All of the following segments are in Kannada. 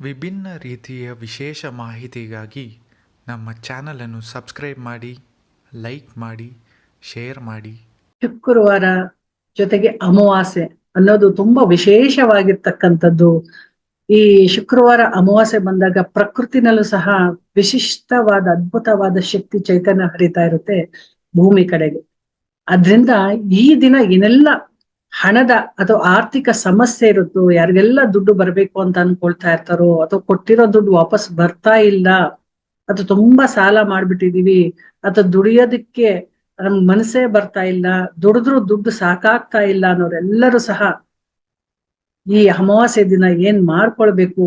ವಿಭಿನ್ನ ರೀತಿಯ ವಿಶೇಷ ಮಾಹಿತಿಗಾಗಿ ನಮ್ಮ ಚಾನಲನ್ನು ಸಬ್ಸ್ಕ್ರೈಬ್ ಮಾಡಿ, ಲೈಕ್ ಮಾಡಿ, ಶೇರ್ ಮಾಡಿ. ಶುಕ್ರವಾರ ಜೊತೆಗೆ ಅಮಾವಾಸ್ಯೆ ಅನ್ನೋದು ತುಂಬಾ ವಿಶೇಷವಾಗಿರ್ತಕ್ಕಂಥದ್ದು. ಈ ಶುಕ್ರವಾರ ಅಮಾವಾಸ್ಯೆ ಬಂದಾಗ ಪ್ರಕೃತಿನಲ್ಲೂ ಸಹ ವಿಶಿಷ್ಟವಾದ ಅದ್ಭುತವಾದ ಶಕ್ತಿ ಚೈತನ್ಯ ಹರಿತಾ ಇರುತ್ತೆ ಭೂಮಿ ಕಡೆಗೆ. ಅದ್ರಿಂದ ಈ ದಿನ ಏನೆಲ್ಲ ಹಣದ ಅಥವಾ ಆರ್ಥಿಕ ಸಮಸ್ಯೆ ಇರುತ್ತೋ, ಯಾರಿಗೆಲ್ಲ ದುಡ್ಡು ಬರಬೇಕು ಅಂತ ಅನ್ಕೊಳ್ತಾ ಇರ್ತಾರೋ, ಅಥವಾ ಕೊಟ್ಟಿರೋ ದುಡ್ಡು ವಾಪಸ್ ಬರ್ತಾ ಇಲ್ಲ ಅಥವಾ ತುಂಬಾ ಸಾಲ ಮಾಡ್ಬಿಟ್ಟಿದೀವಿ ಅಥವಾ ದುಡಿಯೋದಕ್ಕೆ ನಮ್ಗೆ ಮನಸ್ಸೇ ಬರ್ತಾ ಇಲ್ಲ, ದುಡಿದ್ರು ದುಡ್ಡು ಸಾಕಾಗ್ತಾ ಇಲ್ಲ ಅನ್ನೋರೆಲ್ಲರೂ ಸಹ ಈ ಅಮಾವಾಸ್ಯ ದಿನ ಏನ್ ಮಾಡ್ಕೊಳ್ಬೇಕು?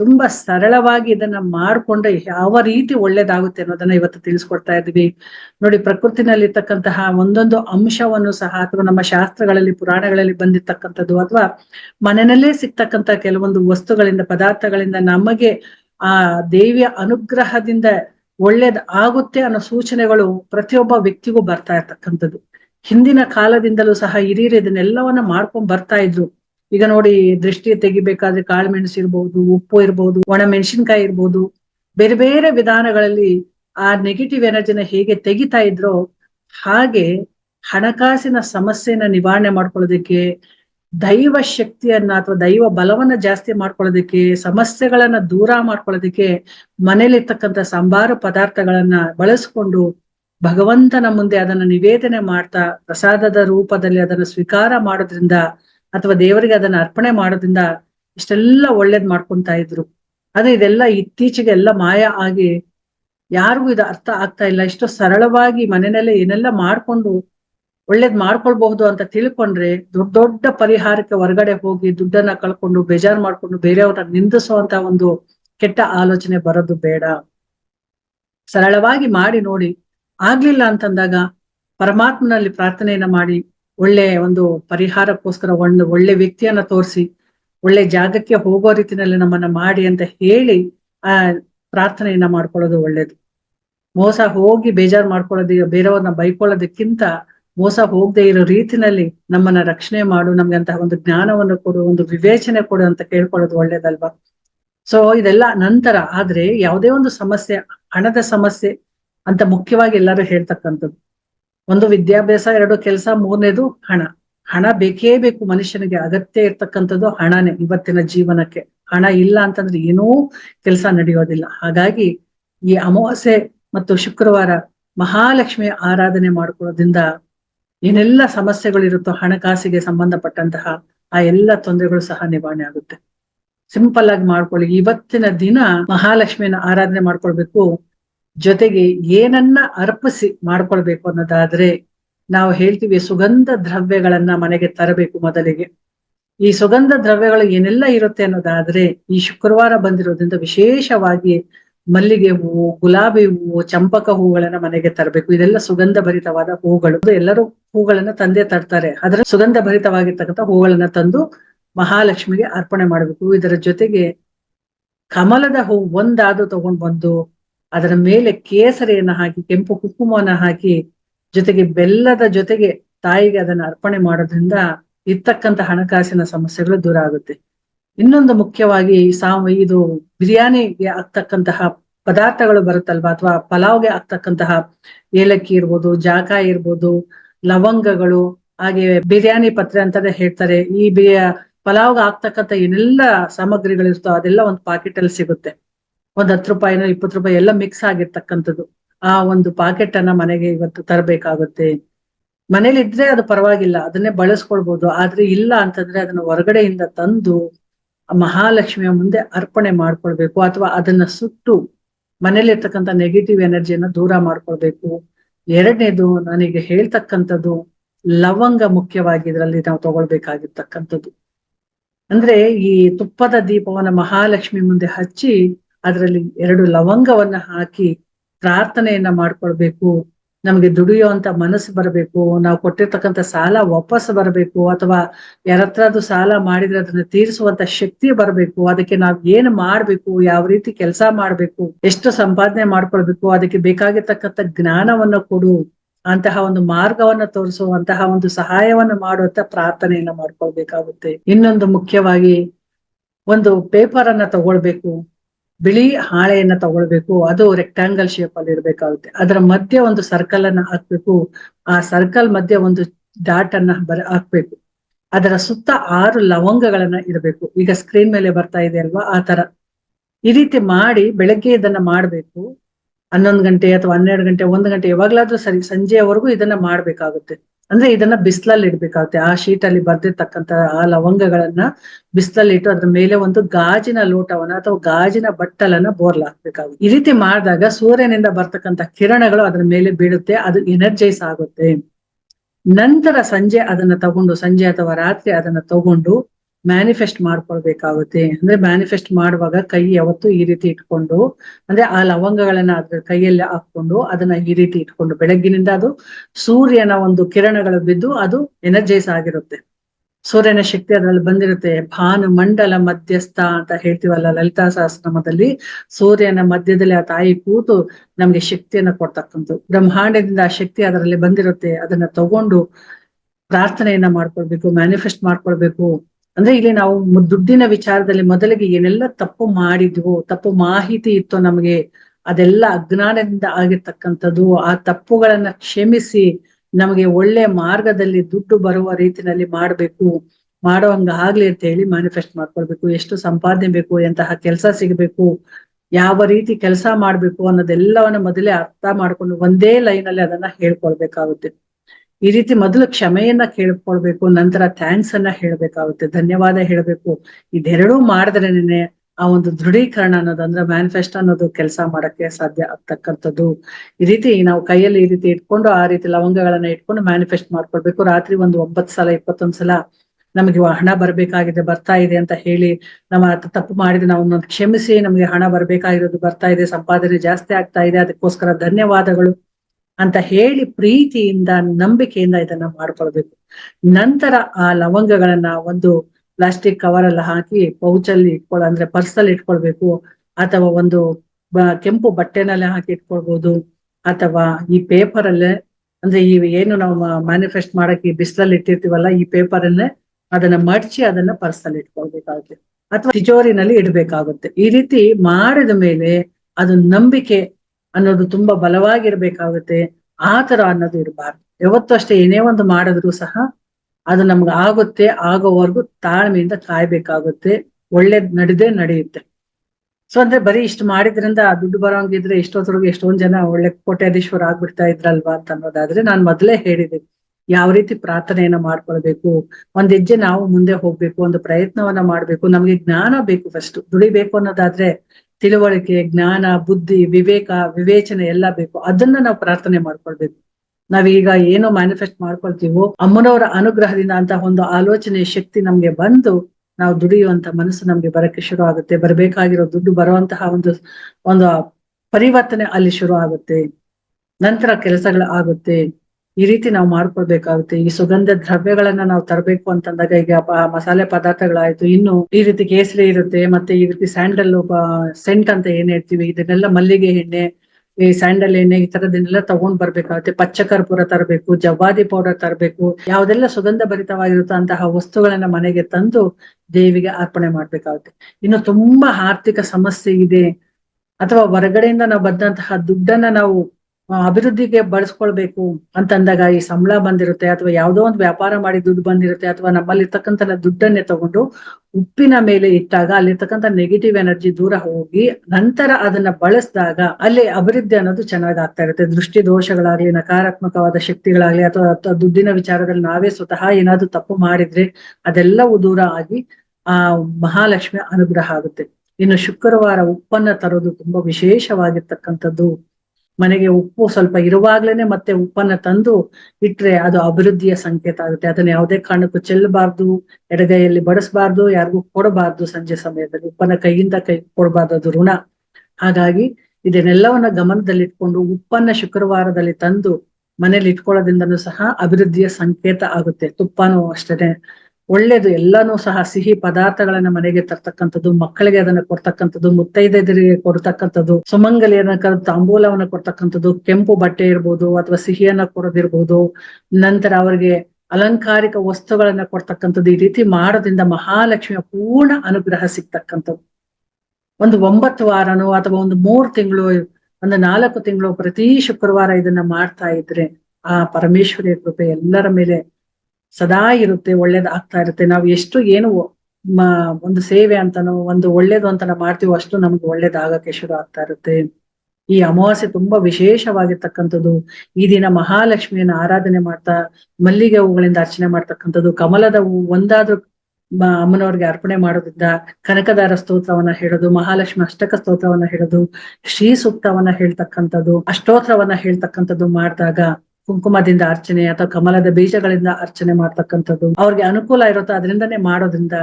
ತುಂಬಾ ಸರಳವಾಗಿ ಇದನ್ನ ಮಾಡಿಕೊಂಡ್ರೆ ಯಾವ ರೀತಿ ಒಳ್ಳೇದಾಗುತ್ತೆ ಅನ್ನೋದನ್ನ ಇವತ್ತು ತಿಳಿಸ್ಕೊಡ್ತಾ ಇದ್ವಿ. ನೋಡಿ ಪ್ರಕೃತಿನಲ್ಲಿ ಇರ್ತಕ್ಕಂತಹ ಒಂದೊಂದು ಅಂಶವನ್ನು ಸಹ ಅಥವಾ ನಮ್ಮ ಶಾಸ್ತ್ರಗಳಲ್ಲಿ, ಪುರಾಣಗಳಲ್ಲಿ ಬಂದಿರ್ತಕ್ಕಂಥದ್ದು ಅಥವಾ ಮನೆಯಲ್ಲೇ ಸಿಗ್ತಕ್ಕಂತ ಕೆಲವೊಂದು ವಸ್ತುಗಳಿಂದ, ಪದಾರ್ಥಗಳಿಂದ ನಮಗೆ ಆ ದೇವಿಯ ಅನುಗ್ರಹದಿಂದ ಒಳ್ಳೇದ್ ಆಗುತ್ತೆ ಅನ್ನೋ ಸೂಚನೆಗಳು ಪ್ರತಿಯೊಬ್ಬ ವ್ಯಕ್ತಿಗೂ ಬರ್ತಾ ಇರ್ತಕ್ಕಂಥದ್ದು. ಹಿಂದಿನ ಕಾಲದಿಂದಲೂ ಸಹ ಹಿರಿಯರು ಇದನ್ನೆಲ್ಲವನ್ನ ಮಾಡ್ಕೊಂಡ್ ಬರ್ತಾ ಇದ್ರು. ಈಗ ನೋಡಿ ದೃಷ್ಟಿ ತೆಗಿಬೇಕಾದ್ರೆ ಕಾಳು ಮೆಣಸು ಇರ್ಬೋದು, ಉಪ್ಪು ಇರ್ಬೋದು, ಒಣ ಮೆಣಸಿನ್ಕಾಯಿ ಇರ್ಬೋದು, ಬೇರೆ ಬೇರೆ ವಿಧಾನಗಳಲ್ಲಿ ಆ ನೆಗೆಟಿವ್ ಎನರ್ಜಿನ ಹೇಗೆ ತೆಗಿತಾ ಇದ್ರೋ ಹಾಗೆ ಹಣಕಾಸಿನ ಸಮಸ್ಯೆನ ನಿವಾರಣೆ ಮಾಡ್ಕೊಳ್ಳೋದಕ್ಕೆ, ದೈವ ಶಕ್ತಿಯನ್ನ ಅಥವಾ ದೈವ ಬಲವನ್ನ ಜಾಸ್ತಿ ಮಾಡ್ಕೊಳ್ಳೋದಕ್ಕೆ, ಸಮಸ್ಯೆಗಳನ್ನ ದೂರ ಮಾಡ್ಕೊಳ್ಳೋದಕ್ಕೆ ಮನೇಲಿರ್ತಕ್ಕಂತ ಸಂಬಾರ ಪದಾರ್ಥಗಳನ್ನ ಬಳಸ್ಕೊಂಡು ಭಗವಂತನ ಮುಂದೆ ಅದನ್ನ ನಿವೇದನೆ ಮಾಡ್ತಾ ಪ್ರಸಾದದ ರೂಪದಲ್ಲಿ ಅದನ್ನ ಸ್ವೀಕಾರ ಮಾಡೋದ್ರಿಂದ ಅಥವಾ ದೇವರಿಗೆ ಅದನ್ನ ಅರ್ಪಣೆ ಮಾಡೋದ್ರಿಂದ ಇಷ್ಟೆಲ್ಲ ಒಳ್ಳೇದ್ ಮಾಡ್ಕೊಂತಾ ಇದ್ರು. ಆದ್ರೆ ಇದೆಲ್ಲ ಇತ್ತೀಚೆಗೆ ಎಲ್ಲ ಮಾಯ ಆಗಿ ಯಾರಿಗೂ ಇದು ಅರ್ಥ ಆಗ್ತಾ ಇಲ್ಲ. ಇಷ್ಟು ಸರಳವಾಗಿ ಮನೆಯಲ್ಲೇ ಏನೆಲ್ಲ ಮಾಡ್ಕೊಂಡು ಒಳ್ಳೇದ್ ಮಾಡ್ಕೊಳ್ಬಹುದು ಅಂತ ತಿಳ್ಕೊಂಡ್ರೆ ದೊಡ್ಡ ದೊಡ್ಡ ಪರಿಹಾರಕ್ಕೆ ಹೊರಗಡೆ ಹೋಗಿ ದುಡ್ಡನ್ನ ಕಳ್ಕೊಂಡು ಬೇಜಾರ್ ಮಾಡ್ಕೊಂಡು ಬೇರೆಯವ್ರನ್ನ ನಿಂದಿಸುವಂತ ಒಂದು ಕೆಟ್ಟ ಆಲೋಚನೆ ಬರೋದು ಬೇಡ. ಸರಳವಾಗಿ ಮಾಡಿ ನೋಡಿ. ಆಗ್ಲಿಲ್ಲ ಅಂತಂದಾಗ ಪರಮಾತ್ಮನಲ್ಲಿ ಪ್ರಾರ್ಥನೆಯನ್ನ ಮಾಡಿ ಒಳ್ಳೆ ಒಂದು ಪರಿಹಾರಕ್ಕೋಸ್ಕರ ಒಂದು ಒಳ್ಳೆ ವ್ಯಕ್ತಿಯನ್ನ ತೋರಿಸಿ, ಒಳ್ಳೆ ಜಾಗಕ್ಕೆ ಹೋಗೋ ರೀತಿನಲ್ಲಿ ನಮ್ಮನ್ನ ಮಾಡಿ ಅಂತ ಹೇಳಿ ಆ ಪ್ರಾರ್ಥನೆಯನ್ನ ಮಾಡ್ಕೊಳ್ಳೋದು ಒಳ್ಳೇದು. ಮೋಸ ಹೋಗಿ ಬೇಜಾರ್ ಮಾಡ್ಕೊಳ್ಳೋದು, ಬೇರೆಯವ್ರನ್ನ ಬೈಕೊಳ್ಳೋದಕ್ಕಿಂತ ಮೋಸ ಹೋಗದೆ ಇರೋ ರೀತಿನಲ್ಲಿ ನಮ್ಮನ್ನ ರಕ್ಷಣೆ ಮಾಡು, ನಮ್ಗೆ ಅಂತಹ ಒಂದು ಜ್ಞಾನವನ್ನು ಕೊಡು, ಒಂದು ವಿವೇಚನೆ ಕೊಡು ಅಂತ ಕೇಳ್ಕೊಳ್ಳೋದು ಒಳ್ಳೇದಲ್ವಾ? ಸೊ ಇದೆಲ್ಲ ನಂತರ ಆದ್ರೆ ಯಾವುದೇ ಒಂದು ಸಮಸ್ಯೆ, ಹಣದ ಸಮಸ್ಯೆ ಅಂತ ಮುಖ್ಯವಾಗಿ ಎಲ್ಲರೂ ಹೇಳ್ತಕ್ಕಂಥದ್ದು. ಒಂದು ವಿದ್ಯಾಭ್ಯಾಸ, ಎರಡು ಕೆಲಸ, ಮೂರನೇದು ಹಣ. ಹಣ ಬೇಕೇ ಬೇಕು ಮನುಷ್ಯನಿಗೆ. ಅಗತ್ಯ ಇರ್ತಕ್ಕಂಥದ್ದು ಹಣನೇ ಇವತ್ತಿನ ಜೀವನಕ್ಕೆ. ಹಣ ಇಲ್ಲ ಅಂತಂದ್ರೆ ಏನೂ ಕೆಲಸ ನಡೆಯೋದಿಲ್ಲ. ಹಾಗಾಗಿ ಈ ಅಮಾವಾಸ್ಯೆ ಮತ್ತು ಶುಕ್ರವಾರ ಮಹಾಲಕ್ಷ್ಮಿಯ ಆರಾಧನೆ ಮಾಡ್ಕೊಳ್ಳೋದ್ರಿಂದ ಏನೆಲ್ಲ ಸಮಸ್ಯೆಗಳಿರುತ್ತೋ, ಹಣಕಾಸಿಗೆ ಸಂಬಂಧಪಟ್ಟಂತಹ ಆ ಎಲ್ಲ ತೊಂದರೆಗಳು ಸಹ ನಿವಾರಣೆ ಆಗುತ್ತೆ. ಸಿಂಪಲ್ ಆಗಿ ಮಾಡ್ಕೊಳ್ಳಿ. ಇವತ್ತಿನ ದಿನ ಮಹಾಲಕ್ಷ್ಮಿಯನ್ನ ಆರಾಧನೆ ಮಾಡ್ಕೊಳ್ಬೇಕು. ಜೊತೆಗೆ ಏನನ್ನ ಅರ್ಪಿಸಿ ಮಾಡ್ಕೊಳ್ಬೇಕು ಅನ್ನೋದಾದ್ರೆ ನಾವು ಹೇಳ್ತೀವಿ ಸುಗಂಧ ದ್ರವ್ಯಗಳನ್ನ ಮನೆಗೆ ತರಬೇಕು ಮೊದಲಿಗೆ. ಈ ಸುಗಂಧ ದ್ರವ್ಯಗಳು ಏನೆಲ್ಲ ಇರುತ್ತೆ ಅನ್ನೋದಾದ್ರೆ ಈ ಶುಕ್ರವಾರ ಬಂದಿರೋದ್ರಿಂದ ವಿಶೇಷವಾಗಿ ಮಲ್ಲಿಗೆ ಹೂವು, ಗುಲಾಬಿ ಹೂವು, ಚಂಪಕ ಹೂಗಳನ್ನ ಮನೆಗೆ ತರಬೇಕು. ಇದೆಲ್ಲ ಸುಗಂಧ ಭರಿತವಾದ ಹೂಗಳು. ಎಲ್ಲರೂ ಹೂಗಳನ್ನ ತಂದೆ ತರ್ತಾರೆ. ಅದರ ಸುಗಂಧ ಭರಿತವಾಗಿರ್ತಕ್ಕಂಥ ಹೂಗಳನ್ನ ತಂದು ಮಹಾಲಕ್ಷ್ಮಿಗೆ ಅರ್ಪಣೆ ಮಾಡಬೇಕು. ಇದರ ಜೊತೆಗೆ ಕಮಲದ ಹೂ ಒಂದಾದ್ರೂ ತಗೊಂಡ್ ಬಂದು ಅದರ ಮೇಲೆ ಕೇಸರಿಯನ್ನು ಹಾಕಿ, ಕೆಂಪು ಕುಂಕುಮವನ್ನ ಹಾಕಿ, ಜೊತೆಗೆ ಬೆಲ್ಲದ ಜೊತೆಗೆ ತಾಯಿಗೆ ಅದನ್ನು ಅರ್ಪಣೆ ಮಾಡೋದ್ರಿಂದ ಇರ್ತಕ್ಕಂಥ ಹಣಕಾಸಿನ ಸಮಸ್ಯೆಗಳು ದೂರ ಆಗುತ್ತೆ. ಇನ್ನೊಂದು ಮುಖ್ಯವಾಗಿ ಸಾ ಇದು ಬಿರಿಯಾನಿಗೆ ಆಗ್ತಕ್ಕಂತಹ ಪದಾರ್ಥಗಳು ಬರುತ್ತಲ್ವಾ, ಅಥವಾ ಪಲಾವ್ಗೆ ಆಗ್ತಕ್ಕಂತಹ ಏಲಕ್ಕಿ ಇರ್ಬೋದು ಜಾಕ ಇರ್ಬೋದು, ಲವಂಗಗಳು, ಹಾಗೆ ಬಿರಿಯಾನಿ ಪತ್ರೆ ಅಂತಾನೆ ಹೇಳ್ತಾರೆ. ಈ ಬಿ ಪಲಾವ್ಗೆ ಆಗ್ತಕ್ಕಂಥ ಏನೆಲ್ಲ ಸಾಮಗ್ರಿಗಳಿರ್ತೋ ಅದೆಲ್ಲ ಒಂದು ಪಾಕೆಟ್ ಅಲ್ಲಿ ಸಿಗುತ್ತೆ. ಒಂದ್ ಹತ್ತು ರೂಪಾಯಿನೋ ಇಪ್ಪತ್ತು ರೂಪಾಯಿ ಎಲ್ಲ ಮಿಕ್ಸ್ ಆಗಿರ್ತಕ್ಕಂಥದ್ದು. ಆ ಒಂದು ಪಾಕೆಟ್ ಅನ್ನ ಮನೆಗೆ ಇವತ್ತು ತರಬೇಕಾಗುತ್ತೆ. ಮನೇಲಿ ಇದ್ರೆ ಅದು ಪರವಾಗಿಲ್ಲ, ಅದನ್ನೇ ಬಳಸ್ಕೊಳ್ಬಹುದು ಆದ್ರೆ ಇಲ್ಲ ಅಂತಂದ್ರೆ ಅದನ್ನ ಹೊರಗಡೆಯಿಂದ ತಂದು ಮಹಾಲಕ್ಷ್ಮಿಯ ಮುಂದೆ ಅರ್ಪಣೆ ಮಾಡ್ಕೊಳ್ಬೇಕು, ಅಥವಾ ಅದನ್ನ ಸುಟ್ಟು ಮನೇಲಿ ಇರ್ತಕ್ಕಂಥ ನೆಗೆಟಿವ್ ಎನರ್ಜಿಯನ್ನ ದೂರ ಮಾಡ್ಕೊಳ್ಬೇಕು. ಎರಡನೇದು ನನಗೆ ಹೇಳ್ತಕ್ಕಂಥದ್ದು, ಲವಂಗ ಮುಖ್ಯವಾಗಿ ಇದರಲ್ಲಿ ನಾವು ತಗೊಳ್ಬೇಕಾಗಿರ್ತಕ್ಕಂಥದ್ದು. ಅಂದ್ರೆ ಈ ತುಪ್ಪದ ದೀಪವನ್ನ ಮಹಾಲಕ್ಷ್ಮಿ ಮುಂದೆ ಹಚ್ಚಿ ಅದರಲ್ಲಿ ಎರಡು ಲವಂಗವನ್ನ ಹಾಕಿ ಪ್ರಾರ್ಥನೆಯನ್ನ ಮಾಡ್ಕೊಳ್ಬೇಕು. ನಮ್ಗೆ ದುಡಿಯುವಂತ ಮನಸ್ಸು ಬರಬೇಕು. ನಾವು ಕೊಟ್ಟಿರ್ತಕ್ಕಂತ ಸಾಲ ವಾಪಸ್ ಬರಬೇಕು. ಅಥವಾ ಯಾರತ್ರಾದ್ರು ಸಾಲ ಮಾಡಿದ್ರೆ ಅದನ್ನ ತೀರಿಸುವಂತ ಶಕ್ತಿ ಬರಬೇಕು. ಅದಕ್ಕೆ ನಾವ್ ಏನ್ ಮಾಡ್ಬೇಕು? ಯಾವ ರೀತಿ ಕೆಲಸ ಮಾಡ್ಬೇಕು? ಎಷ್ಟು ಸಂಪಾದನೆ ಮಾಡ್ಕೊಳ್ಬೇಕು? ಅದಕ್ಕೆ ಬೇಕಾಗಿರ್ತಕ್ಕಂತ ಜ್ಞಾನವನ್ನ ಕೊಡು. ಅಂತಹ ಒಂದು ಮಾರ್ಗವನ್ನ ತೋರಿಸುವಂತಹ ಒಂದು ಸಹಾಯವನ್ನ ಮಾಡುವಂತ ಪ್ರಾರ್ಥನೆಯನ್ನ ಮಾಡ್ಕೊಳ್ಬೇಕಾಗುತ್ತೆ. ಇನ್ನೊಂದು ಮುಖ್ಯವಾಗಿ ಒಂದು ಪೇಪರ್ ಅನ್ನ ತಗೊಳ್ಬೇಕು. ಬಿಳಿ ಹಾಳೆಯನ್ನ ತಗೊಳ್ಬೇಕು, ಅದು ರೆಕ್ಟಾಂಗಲ್ ಶೇಪ್ ಅಲ್ಲಿ ಇರ್ಬೇಕಾಗುತ್ತೆ. ಅದರ ಮಧ್ಯೆ ಒಂದು ಸರ್ಕಲ್ ಅನ್ನ ಹಾಕ್ಬೇಕು. ಆ ಸರ್ಕಲ್ ಮಧ್ಯೆ ಒಂದು ಡಾಟ್ ಅನ್ನ ಬರ, ಹಾಕ್ಬೇಕು. ಅದರ ಸುತ್ತ ಆರು ಲವಂಗಗಳನ್ನ ಇರಬೇಕು ಈಗ ಸ್ಕ್ರೀನ್ ಮೇಲೆ ಬರ್ತಾ ಇದೆ ಅಲ್ವಾ? ಆ ತರ ಈ ರೀತಿ ಮಾಡಿ ಬೆಳಗ್ಗೆ ಇದನ್ನ ಮಾಡ್ಬೇಕು. ಹನ್ನೊಂದು ಗಂಟೆ ಅಥವಾ ಹನ್ನೆರಡು ಗಂಟೆ, ಒಂದು ಗಂಟೆ, ಯಾವಾಗ್ಲಾದ್ರೂ ಸರಿ ಸಂಜೆಯವರೆಗೂ ಇದನ್ನ ಮಾಡ್ಬೇಕಾಗುತ್ತೆ. ಅಂದ್ರೆ ಇದನ್ನ ಬಿಸಿಲಲ್ಲಿ ಇಡ್ಬೇಕಾಗುತ್ತೆ. ಆ ಶೀಟ್ ಅಲ್ಲಿ ಬರ್ದಿರ್ತಕ್ಕಂತ ಆ ಲವಂಗಗಳನ್ನ ಬಿಸಿಲಲ್ಲಿ ಇಟ್ಟು ಅದ್ರ ಮೇಲೆ ಒಂದು ಗಾಜಿನ ಲೋಟವನ್ನ ಅಥವಾ ಗಾಜಿನ ಬಟ್ಟಲನ್ನ ಬೋರ್ಲ್ ಹಾಕ್ಬೇಕಾಗುತ್ತೆ. ಈ ರೀತಿ ಮಾಡಿದಾಗ ಸೂರ್ಯನಿಂದ ಬರ್ತಕ್ಕಂತ ಕಿರಣಗಳು ಅದ್ರ ಮೇಲೆ ಬೀಳುತ್ತೆ, ಅದು ಎನರ್ಜೈಸ್ ಆಗುತ್ತೆ. ನಂತರ ಸಂಜೆ ಅದನ್ನ ತಗೊಂಡು, ಸಂಜೆ ಅಥವಾ ರಾತ್ರಿ ಅದನ್ನ ತಗೊಂಡು ಮ್ಯಾನಿಫೆಸ್ಟ್ ಮಾಡ್ಕೊಳ್ಬೇಕಾಗುತ್ತೆ. ಅಂದ್ರೆ ಮ್ಯಾನಿಫೆಸ್ಟ್ ಮಾಡುವಾಗ ಕೈ ಯಾವತ್ತು ಈ ರೀತಿ ಇಟ್ಕೊಂಡು, ಅಂದ್ರೆ ಆ ಲವಂಗಗಳನ್ನ ಅದ್ರ ಕೈಯಲ್ಲಿ ಹಾಕೊಂಡು ಅದನ್ನ ಈ ರೀತಿ ಇಟ್ಕೊಂಡು, ಬೆಳಗ್ಗಿನಿಂದ ಅದು ಸೂರ್ಯನ ಒಂದು ಕಿರಣಗಳು ಬಿದ್ದು ಅದು ಎನರ್ಜೈಸ್ ಆಗಿರುತ್ತೆ. ಸೂರ್ಯನ ಶಕ್ತಿ ಅದರಲ್ಲಿ ಬಂದಿರುತ್ತೆ. ಭಾನು ಮಂಡಲ ಮಧ್ಯಸ್ಥ ಅಂತ ಹೇಳ್ತೀವಲ್ಲ ಲಲಿತಾ ಸಹಸ್ರಮದಲ್ಲಿ ಸೂರ್ಯನ ಮಧ್ಯದಲ್ಲಿ ಆ ತಾಯಿ ಕೂತು ನಮ್ಗೆ ಶಕ್ತಿಯನ್ನ ಕೊಡ್ತಕ್ಕಂಥದ್ದು. ಬ್ರಹ್ಮಾಂಡದಿಂದ ಆ ಶಕ್ತಿ ಅದರಲ್ಲಿ ಬಂದಿರುತ್ತೆ. ಅದನ್ನ ತಗೊಂಡು ಪ್ರಾರ್ಥನೆಯನ್ನ ಮಾಡ್ಕೊಳ್ಬೇಕು ಮ್ಯಾನಿಫೆಸ್ಟ್ ಮಾಡ್ಕೊಳ್ಬೇಕು. ಅಂದ್ರೆ ಇಲ್ಲಿ ನಾವು ದುಡ್ಡಿನ ವಿಚಾರದಲ್ಲಿ ಮೊದಲಿಗೆ ಏನೆಲ್ಲ ತಪ್ಪು ಮಾಡಿದ್ವು, ತಪ್ಪು ಮಾಹಿತಿ ಇತ್ತು ನಮಗೆ ಅದೆಲ್ಲ ಅಜ್ಞಾನದಿಂದ ಆಗಿರ್ತಕ್ಕಂಥದ್ದು, ಆ ತಪ್ಪುಗಳನ್ನ ಕ್ಷಮಿಸಿ ನಮಗೆ ಒಳ್ಳೆ ಮಾರ್ಗದಲ್ಲಿ ದುಡ್ಡು ಬರುವ ರೀತಿನಲ್ಲಿ ಮಾಡ್ಬೇಕು ಮಾಡೋಂಗ ಆಗ್ಲಿ ಅಂತ ಹೇಳಿ ಮ್ಯಾನಿಫೆಸ್ಟ್ ಮಾಡ್ಕೊಳ್ಬೇಕು. ಎಷ್ಟು ಸಂಪಾದನೆ ಬೇಕು, ಎಂತಹ ಕೆಲಸ ಸಿಗಬೇಕು, ಯಾವ ರೀತಿ ಕೆಲಸ ಮಾಡ್ಬೇಕು ಅನ್ನೋದೆಲ್ಲವನ್ನ ಮೊದಲೇ ಅರ್ಥ ಮಾಡ್ಕೊಂಡು ಒಂದೇ ಲೈನ್ ಅಲ್ಲಿ ಅದನ್ನ ಹೇಳ್ಕೊಳ್ಬೇಕಾಗುತ್ತೆ. ಈ ರೀತಿ ಮೊದಲು ಕ್ಷಮೆಯನ್ನ ಕೇಳ್ಕೊಳ್ಬೇಕು, ನಂತರ ಥ್ಯಾಂಕ್ಸ್ ಅನ್ನ ಹೇಳ್ಬೇಕಾಗುತ್ತೆ, ಧನ್ಯವಾದ ಹೇಳ್ಬೇಕು. ಇದೆರಡೂ ಮಾಡಿದ್ರೇನೆ ಆ ಒಂದು ದೃಢೀಕರಣ ಅನ್ನೋದು ಅಂದ್ರೆ ಮ್ಯಾನಿಫೆಸ್ಟ್ ಅನ್ನೋದು ಕೆಲಸ ಮಾಡಕ್ಕೆ ಸಾಧ್ಯ ಆಗ್ತಕ್ಕಂಥದ್ದು. ಈ ರೀತಿ ನಾವು ಕೈಯಲ್ಲಿ ಈ ರೀತಿ ಇಟ್ಕೊಂಡು ಆ ರೀತಿ ಲವಂಗಗಳನ್ನ ಇಟ್ಕೊಂಡು ಮ್ಯಾನಿಫೆಸ್ಟ್ ಮಾಡ್ಕೊಳ್ಬೇಕು. ರಾತ್ರಿ ಒಂದು ಒಂಬತ್ತು ಸಲ, ಇಪ್ಪತ್ತೊಂದ್ ಸಲ ನಮಗೆ ಹಣ ಬರ್ಬೇಕಾಗಿದೆ, ಬರ್ತಾ ಇದೆ ಅಂತ ಹೇಳಿ ನಮ್ಮ ತಪ್ಪು ಮಾಡಿದ್ರೆ ನಾವು ಕ್ಷಮಿಸಿ ನಮಗೆ ಹಣ ಬರ್ಬೇಕಾಗಿರೋದು ಬರ್ತಾ ಇದೆ, ಸಂಪಾದನೆ ಜಾಸ್ತಿ ಆಗ್ತಾ ಇದೆ, ಅದಕ್ಕೋಸ್ಕರ ಧನ್ಯವಾದಗಳು. ಅಂತ ಹೇಳಿ ಪ್ರೀತಿಯಿಂದ, ನಂಬಿಕೆಯಿಂದ ಇದನ್ನ ಮಾಡ್ಕೊಳ್ಬೇಕು. ನಂತರ ಆ ಲವಂಗಗಳನ್ನ ಒಂದು ಪ್ಲಾಸ್ಟಿಕ್ ಕವರ್ ಎಲ್ಲ ಹಾಕಿ ಪೌಚಲ್ಲಿ ಇಟ್ಕೊಳ್ಳ ಅಂದ್ರೆ ಪರ್ಸಲ್ಲಿ ಇಟ್ಕೊಳ್ಬೇಕು. ಅಥವಾ ಒಂದು ಕೆಂಪು ಬಟ್ಟೆನಲ್ಲಿ ಹಾಕಿ ಇಟ್ಕೊಳ್ಬಹುದು ಅಥವಾ ಈ ಪೇಪರ್ ಅಲ್ಲೇ, ಅಂದ್ರೆ ಈ ಏನು ನಾವು ಮ್ಯಾನಿಫೆಸ್ಟ್ ಮಾಡಕ್ಕೆ ಈ ಬಿಸಿಲಲ್ಲಿ ಇಟ್ಟಿರ್ತೀವಲ್ಲ, ಈ ಪೇಪರ್ ಅಲ್ಲೇ ಅದನ್ನ ಮಡಚಿ ಅದನ್ನ ಪರ್ಸಲ್ಲಿ ಇಟ್ಕೊಳ್ಬೇಕಾಗುತ್ತೆ. ಅಥವಾ ತಿಜೋರಿನಲ್ಲಿ ಇಡ್ಬೇಕಾಗುತ್ತೆ. ಈ ರೀತಿ ಮಾಡಿದ ಮೇಲೆ ಅದು ನಂಬಿಕೆ ಅನ್ನೋದು ತುಂಬಾ ಬಲವಾಗಿರ್ಬೇಕಾಗುತ್ತೆ. ಆ ತರ ಅನ್ನೋದು ಇರಬಾರ್ದು. ಯಾವತ್ತು ಅಷ್ಟೇ ಏನೇ ಒಂದು ಮಾಡಿದ್ರು ಸಹ ಅದು ನಮ್ಗೆ ಆಗುತ್ತೆ, ಆಗೋವರೆಗೂ ತಾಳ್ಮೆಯಿಂದ ಕಾಯ್ಬೇಕಾಗುತ್ತೆ. ಒಳ್ಳೇದ್ ನಡೆದೇ ನಡೆಯುತ್ತೆ. ಸೊ ಅಂದ್ರೆ ಬರೀ ಇಷ್ಟು ಮಾಡಿದ್ರಿಂದ ದುಡ್ಡು ಬರೋಂಗಿದ್ರೆ ಎಷ್ಟೊತ್ತೊಳಗೆ ಎಷ್ಟೊಂದ್ ಜನ ಒಳ್ಳೆ ಕೋಟ್ಯಾಧೀಶ್ವರ ಆಗ್ಬಿಡ್ತಾ ಇದ್ರಲ್ವಾ ಅಂತ ಅನ್ನೋದಾದ್ರೆ ನಾನ್ ಮೊದಲೇ ಹೇಳಿದೆ. ಯಾವ ರೀತಿ ಪ್ರಾರ್ಥನೆಯನ್ನ ಮಾಡ್ಕೊಳ್ಬೇಕು, ಒಂದ್ ಹೆಜ್ಜೆ ನಾವು ಮುಂದೆ ಹೋಗ್ಬೇಕು, ಒಂದು ಪ್ರಯತ್ನವನ್ನ ಮಾಡ್ಬೇಕು, ನಮ್ಗೆ ಜ್ಞಾನ ಬೇಕು ಫಸ್ಟ್ ದುಡಿಬೇಕು ಅನ್ನೋದಾದ್ರೆ ತಿಳುವಳಿಕೆ, ಜ್ಞಾನ, ಬುದ್ಧಿ, ವಿವೇಕ, ವಿವೇಚನೆ ಎಲ್ಲ ಬೇಕು. ಅದನ್ನ ನಾವು ಪ್ರಾರ್ಥನೆ ಮಾಡ್ಕೊಳ್ಬೇಕು. ನಾವೀಗ ಏನೋ ಮ್ಯಾನಿಫೆಸ್ಟ್ ಮಾಡ್ಕೊಳ್ತೀವೋ, ಅಮ್ಮನವರ ಅನುಗ್ರಹದಿಂದ ಅಂತ ಒಂದು ಆಲೋಚನೆ ಶಕ್ತಿ ನಮ್ಗೆ ಬಂದು ನಾವು ದುಡಿಯುವಂತ ಮನಸ್ಸು ನಮ್ಗೆ ಬರಕ್ಕೆ ಶುರು ಆಗುತ್ತೆ. ಬರಬೇಕಾಗಿರೋ ದುಡ್ಡು ಬರುವಂತಹ ಒಂದು ಒಂದು ಪರಿವರ್ತನೆ ಅಲ್ಲಿ ಶುರು ಆಗುತ್ತೆ. ನಂತರ ಕೆಲಸಗಳು ಆಗುತ್ತೆ. ಈ ರೀತಿ ನಾವು ಮಾಡ್ಕೊಳ್ಬೇಕಾಗುತ್ತೆ. ಈ ಸುಗಂಧ ದ್ರವ್ಯಗಳನ್ನ ನಾವು ತರಬೇಕು ಅಂತಂದಾಗ ಈಗ ಮಸಾಲೆ ಪದಾರ್ಥಗಳಾಯ್ತು, ಇನ್ನು ಈ ರೀತಿ ಕೇಸರಿ ಇರುತ್ತೆ, ಮತ್ತೆ ಈ ರೀತಿ ಸ್ಯಾಂಡಲ್ ಸೆಂಟ್ ಅಂತ ಏನ್ ಹೇಳ್ತೀವಿ, ಇದನ್ನೆಲ್ಲ ಮಲ್ಲಿಗೆ ಎಣ್ಣೆ, ಈ ಸ್ಯಾಂಡಲ್ ಎಣ್ಣೆ ಈ ತರದನ್ನೆಲ್ಲ ತಗೊಂಡ್ ಬರ್ಬೇಕಾಗುತ್ತೆ. ಪಚ್ಚ ಕರ್ಪೂರ ತರಬೇಕು ಜವಾದಿ ಪೌಡರ್ ತರಬೇಕು, ಯಾವ್ದೆಲ್ಲ ಸುಗಂಧ ಭರಿತವಾಗಿರುತ್ತೋ ಅಂತಹ ವಸ್ತುಗಳನ್ನ ಮನೆಗೆ ತಂದು ದೇವಿಗೆ ಅರ್ಪಣೆ ಮಾಡ್ಬೇಕಾಗುತ್ತೆ. ಇನ್ನು ತುಂಬಾ ಆರ್ಥಿಕ ಸಮಸ್ಯೆ ಇದೆ. ಅಥವಾ ಹೊರಗಡೆಯಿಂದ ನಾವು ಬಂದಂತಹ ದುಡ್ಡನ್ನ ನಾವು ಅಭಿವೃದ್ಧಿಗೆ ಬಳಸ್ಕೊಳ್ಬೇಕು ಅಂತಂದಾಗ ಈ ಸಂಬಳ ಬಂದಿರುತ್ತೆ ಅಥವಾ ಯಾವುದೋ ಒಂದು ವ್ಯಾಪಾರ ಮಾಡಿ ದುಡ್ಡು ಬಂದಿರುತ್ತೆ ಅಥವಾ ನಮ್ಮಲ್ಲಿರ್ತಕ್ಕಂಥ ದುಡ್ಡನ್ನೇ ತಗೊಂಡು ಉಪ್ಪಿನ ಮೇಲೆ ಇಟ್ಟಾಗ ಅಲ್ಲಿರ್ತಕ್ಕಂಥ ನೆಗೆಟಿವ್ ಎನರ್ಜಿ ದೂರ ಹೋಗಿ ನಂತರ ಅದನ್ನ ಬಳಸಿದಾಗ ಅಲ್ಲಿ ಅಭಿವೃದ್ಧಿ ಅನ್ನೋದು ಚೆನ್ನಾಗಿ ಆಗ್ತಾ ಇರುತ್ತೆ. ದೃಷ್ಟಿ ದೋಷಗಳಾಗ್ಲಿ ನಕಾರಾತ್ಮಕವಾದ ಶಕ್ತಿಗಳಾಗ್ಲಿ ಅಥವಾ ದುಡ್ಡಿನ ವಿಚಾರದಲ್ಲಿ ನಾವೇ ಸ್ವತಃ ಏನಾದ್ರೂ ತಪ್ಪು ಮಾಡಿದ್ರೆ ಅದೆಲ್ಲವೂ ದೂರ ಆಗಿ ಆ ಮಹಾಲಕ್ಷ್ಮಿ ಅನುಗ್ರಹ ಆಗುತ್ತೆ. ಇನ್ನು ಶುಕ್ರವಾರ ಉಪ್ಪನ್ನ ತರೋದು ತುಂಬಾ ವಿಶೇಷವಾಗಿರ್ತಕ್ಕಂಥದ್ದು. ಮನೆಗೆ ಉಪ್ಪು ಸ್ವಲ್ಪ ಇರುವಾಗ್ಲೇನೆ ಮತ್ತೆ ಉಪ್ಪನ್ನ ತಂದು ಇಟ್ರೆ ಅದು ಅಭಿವೃದ್ಧಿಯ ಸಂಕೇತ ಆಗುತ್ತೆ. ಅದನ್ನ ಯಾವುದೇ ಕಾರಣಕ್ಕೂ ಚೆಲ್ಲಬಾರ್ದು, ಎಡಗೈಯಲ್ಲಿ ಬಡಿಸಬಾರ್ದು, ಯಾರಿಗೂ ಕೊಡಬಾರ್ದು ಸಂಜೆ ಸಮಯದಲ್ಲಿ. ಉಪ್ಪನ್ನ ಕೈಯಿಂದ ಕೈ ಕೊಡಬಾರ್ದು, ಅದು ಋಣ. ಹಾಗಾಗಿ ಇದನ್ನೆಲ್ಲವನ್ನ ಗಮನದಲ್ಲಿಟ್ಕೊಂಡು ಉಪ್ಪನ್ನ ಶುಕ್ರವಾರದಲ್ಲಿ ತಂದು ಮನೇಲಿ ಇಟ್ಕೊಳ್ಳೋದ್ರಿಂದನೂ ಸಹ ಅಭಿವೃದ್ಧಿಯ ಸಂಕೇತ ಆಗುತ್ತೆ. ತುಪ್ಪನೂ ಅಷ್ಟೇನೆ. ಒಳ್ಳೇದು, ಎಲ್ಲಾನು ಸಹ ಸಿಹಿ ಪದಾರ್ಥಗಳನ್ನ ಮನೆಗೆ ತರ್ತಕ್ಕಂಥದ್ದು, ಮಕ್ಕಳಿಗೆ ಅದನ್ನ ಕೊಡ್ತಕ್ಕಂಥದ್ದು, ಮುತ್ತೈದೆಯರಿಗೆ ಕೊಡ್ತಕ್ಕಂಥದ್ದು, ಸುಮಂಗಲಿಯನ್ನ ತಾಂಬೂಲವನ್ನ ಕೊಡ್ತಕ್ಕಂಥದ್ದು, ಕೆಂಪು ಬಟ್ಟೆ ಇರ್ಬೋದು ಅಥವಾ ಸಿಹಿಯನ್ನ ಕೊಡೋದಿರ್ಬೋದು, ನಂತರ ಅವರಿಗೆ ಅಲಂಕಾರಿಕ ವಸ್ತುಗಳನ್ನ ಕೊಡ್ತಕ್ಕಂಥದ್ದು, ಈ ರೀತಿ ಮಾಡೋದ್ರಿಂದ ಮಹಾಲಕ್ಷ್ಮಿಯ ಪೂರ್ಣ ಅನುಗ್ರಹ ಸಿಗ್ತಕ್ಕಂಥದ್ದು. ಒಂದು ಒಂಬತ್ತು ವಾರನೋ ಅಥವಾ ಒಂದು ಮೂರು ತಿಂಗಳು, ಒಂದು ನಾಲ್ಕು ತಿಂಗಳು ಪ್ರತಿ ಶುಕ್ರವಾರ ಇದನ್ನ ಮಾಡ್ತಾ ಇದ್ರೆ, ಆ ಪರಮೇಶ್ವರಿಯ ಕೃಪೆ ಎಲ್ಲರ ಮೇಲೆ ಸದಾ ಇರುತ್ತೆ ಒಳ್ಳೇದಾಗ್ತಾ ಇರುತ್ತೆ. ನಾವು ಎಷ್ಟು ಏನು ಒಂದು ಸೇವೆ ಅಂತನೋ, ಒಂದು ಒಳ್ಳೇದು ಅಂತ ನಾವು ಮಾಡ್ತೀವೋ ಅಷ್ಟು ನಮ್ಗೆ ಒಳ್ಳೇದಾಗಕ್ಕೆ ಶುರು ಆಗ್ತಾ ಇರುತ್ತೆ. ಈ ಅಮಾವಾಸ್ಯೆ ತುಂಬಾ ವಿಶೇಷವಾಗಿರ್ತಕ್ಕಂಥದ್ದು. ಈ ದಿನ ಮಹಾಲಕ್ಷ್ಮಿಯನ್ನ ಆರಾಧನೆ ಮಾಡ್ತಾ, ಮಲ್ಲಿಗೆ ಹೂಗಳಿಂದ ಅರ್ಚನೆ ಮಾಡ್ತಕ್ಕಂಥದ್ದು, ಕಮಲದ ಹೂ ಒಂದಾದ್ರೂ ಅಮ್ಮನವ್ರಿಗೆ ಅರ್ಪಣೆ ಮಾಡೋದ್ರಿಂದ ಕನಕದಾರ ಸ್ತೋತ್ರವನ್ನ ಹೇಳೋದು, ಮಹಾಲಕ್ಷ್ಮಿ ಅಷ್ಟಕ ಸ್ತೋತ್ರವನ್ನ ಹೇಳೋದು, ಶ್ರೀ ಸೂಕ್ತವನ್ನ ಹೇಳ್ತಕ್ಕಂಥದ್ದು, ಅಷ್ಟೋತ್ರವನ್ನ ಹೇಳ್ತಕ್ಕಂಥದ್ದು ಮಾಡಿದಾಗ ಕುಂಕುಮದಿಂದ ಅರ್ಚನೆ ಅಥವಾ ಕಮಲದ ಬೀಜಗಳಿಂದ ಅರ್ಚನೆ ಮಾಡ್ತಕ್ಕಂಥದ್ದು. ಅವ್ರಿಗೆ ಅನುಕೂಲ ಇರುತ್ತೋ. ಅದರಿಂದನೇ ಮಾಡೋದ್ರಿಂದ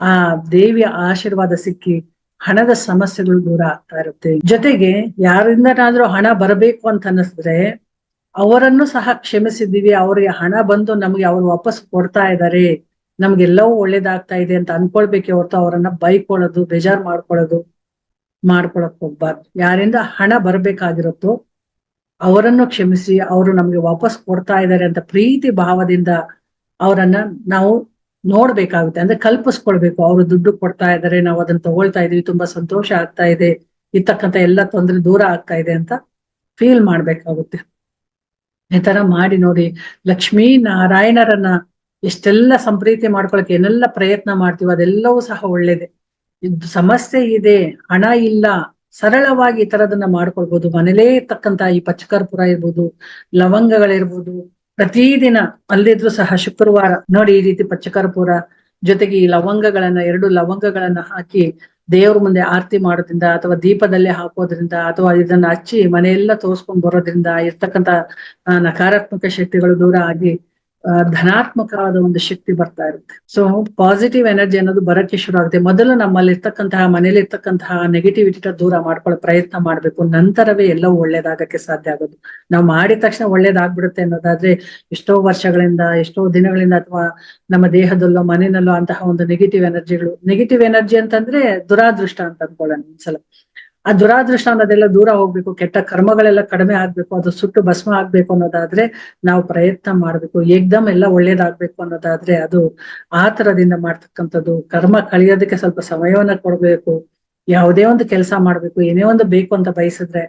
ಆ ದೇವಿಯ ಆಶೀರ್ವಾದ ಸಿಕ್ಕಿ ಹಣದ ಸಮಸ್ಯೆಗಳು ದೂರ ಆಗ್ತಾ ಇರುತ್ತೆ. ಜೊತೆಗೆ ಯಾರಿಂದನಾದ್ರೂ ಹಣ ಬರಬೇಕು ಅಂತ ಅನ್ನಿಸಿದ್ರೆ ಅವರನ್ನು ಸಹ ಕ್ಷಮಿಸಿದ್ದೀವಿ. ಅವರಿಗೆ ಹಣ ಬಂದು ನಮ್ಗೆ ಅವ್ರು ವಾಪಸ್ ಕೊಡ್ತಾ ಇದ್ದಾರೆ. ನಮ್ಗೆಲ್ಲವೂ ಒಳ್ಳೇದಾಗ್ತಾ ಇದೆ ಅಂತ ಅನ್ಕೊಳ್ಬೇಕೆ ಹೊರತು ಅವರನ್ನ ಬೈಕೊಳ್ಳೋದು, ಬೇಜಾರ್ ಮಾಡ್ಕೊಳ್ಳೋದು, ಮಾಡ್ಕೊಳಕ್ ಹೋಗ್ಬಾರ್ದು. ಯಾರಿಂದ ಹಣ ಬರ್ಬೇಕಾಗಿರುತ್ತೋ ಅವರನ್ನು ಕ್ಷಮಿಸಿ, ಅವರು ನಮ್ಗೆ ವಾಪಸ್ ಕೊಡ್ತಾ ಇದ್ದಾರೆ ಅಂತ ಪ್ರೀತಿ ಭಾವದಿಂದ ಅವರನ್ನ ನಾವು ನೋಡ್ಬೇಕಾಗುತ್ತೆ. ಅಂದ್ರೆ ಕಲ್ಪಿಸ್ಕೊಳ್ಬೇಕು. ಅವರು ದುಡ್ಡು ಕೊಡ್ತಾ ಇದ್ದಾರೆ, ನಾವು ಅದನ್ನ ತಗೊಳ್ತಾ ಇದೀವಿ, ತುಂಬಾ ಸಂತೋಷ ಆಗ್ತಾ ಇದೆ, ಇರ್ತಕ್ಕಂಥ ಎಲ್ಲ ತೊಂದರೆ ದೂರ ಆಗ್ತಾ ಇದೆ ಅಂತ ಫೀಲ್ ಮಾಡ್ಬೇಕಾಗುತ್ತೆ. ಈ ತರ ಮಾಡಿ ನೋಡಿ ಲಕ್ಷ್ಮೀ ನಾರಾಯಣರನ್ನ ಎಷ್ಟೆಲ್ಲ ಸಂಪ್ರೀತಿ ಮಾಡ್ಕೊಳಕ್ಕೆ, ಏನೆಲ್ಲ ಪ್ರಯತ್ನ ಮಾಡ್ತೀವೋ ಅದೆಲ್ಲವೂ ಸಹ ಒಳ್ಳೇದೆ. ಸಮಸ್ಯೆ ಇದೆ, ಹಣ ಇಲ್ಲ ಸರಳವಾಗಿ ಈ ತರದನ್ನ ಮಾಡ್ಕೊಳ್ಬಹುದು ಮನೇಲೇ ಇರ್ತಕ್ಕಂತ ಈ ಪಚ್ಚಕರ್ಪುರ ಇರ್ಬೋದು, ಲವಂಗಗಳಿರ್ಬೋದು, ಪ್ರತಿದಿನ ಅಲ್ಲಿದ್ರು ಸಹ ಶುಕ್ರವಾರ ನೋಡಿ ಈ ರೀತಿ ಪಚ್ಚಕರ್ಪೂರ ಜೊತೆಗೆ ಈ ಲವಂಗಗಳನ್ನ, ಎರಡು ಲವಂಗಗಳನ್ನ ಹಾಕಿ ದೇವ್ರ ಮುಂದೆ ಆರತಿ ಮಾಡೋದ್ರಿಂದ ಅಥವಾ ದೀಪದಲ್ಲೇ ಹಾಕೋದ್ರಿಂದ ಅಥವಾ ಇದನ್ನ ಹಚ್ಚಿ ಮನೆಯೆಲ್ಲ ತೋರ್ಸ್ಕೊಂಡ್ ಬರೋದ್ರಿಂದ ಇರ್ತಕ್ಕಂತ ನಕಾರಾತ್ಮಕ ಶಕ್ತಿಗಳು ದೂರ ಆಗಿ ಧನಾತ್ಮಕವಾದ ಒಂದು ಶಕ್ತಿ ಬರ್ತಾ ಇರುತ್ತೆ. ಸೊ ಪಾಸಿಟಿವ್ ಎನರ್ಜಿ ಅನ್ನೋದು ಬರಕ್ಕೆ ಶುರು ಆಗುತ್ತೆ. ಮೊದಲು ನಮ್ಮಲ್ಲಿ ಇರ್ತಕ್ಕಂತಹ ಮನೇಲಿ ಇರ್ತಕ್ಕಂತಹ ನೆಗೆಟಿವಿಟಿನ ದೂರ ಮಾಡ್ಕೊಳ್ಳೋ ಪ್ರಯತ್ನ ಮಾಡ್ಬೇಕು. ನಂತರವೇ ಎಲ್ಲವೂ ಒಳ್ಳೇದಾಗಕ್ಕೆ ಸಾಧ್ಯ ಆಗೋದು. ನಾವು ಮಾಡಿದ ತಕ್ಷಣ ಒಳ್ಳೇದಾಗ್ಬಿಡುತ್ತೆ ಅನ್ನೋದಾದ್ರೆ, ಎಷ್ಟೋ ವರ್ಷಗಳಿಂದ, ಎಷ್ಟೋ ದಿನಗಳಿಂದ ಅಥವಾ ನಮ್ಮ ದೇಹದಲ್ಲೋ, ಮನೆಯಲ್ಲೋ ಅಂತಹ ಒಂದು ನೆಗೆಟಿವ್ ಎನರ್ಜಿಗಳು ನೆಗೆಟಿವ್ ಎನರ್ಜಿ ಅಂತಂದ್ರೆ ದುರಾದೃಷ್ಟ ಅಂತ ಅನ್ಕೊಳ್ಳೋಣ ಒಂದ್ಸಲ. ಆ ದುರಾದೃಷ್ಟ ಅನ್ನೋದೆಲ್ಲ ದೂರ ಹೋಗ್ಬೇಕು, ಕೆಟ್ಟ ಕರ್ಮಗಳೆಲ್ಲ ಕಡಿಮೆ ಆಗ್ಬೇಕು, ಅದು ಸುಟ್ಟು ಭಸ್ಮ ಆಗ್ಬೇಕು ಅನ್ನೋದಾದ್ರೆ ನಾವು ಪ್ರಯತ್ನ ಮಾಡ್ಬೇಕು, ಏಕ್ದಮ್ ಎಲ್ಲ ಒಳ್ಳೇದಾಗ್ಬೇಕು ಅನ್ನೋದಾದ್ರೆ ಅದು ಆ ತರದಿಂದ ಮಾಡ್ತಕ್ಕಂಥದ್ದು. ಕರ್ಮ ಕಳಿಯೋದಕ್ಕೆ ಸ್ವಲ್ಪ ಸಮಯವನ್ನ ಕೊಡ್ಬೇಕು, ಯಾವುದೇ ಒಂದು ಕೆಲಸ ಮಾಡ್ಬೇಕು, ಏನೇ ಒಂದು ಬೇಕು ಅಂತ ಬಯಸಿದ್ರೆ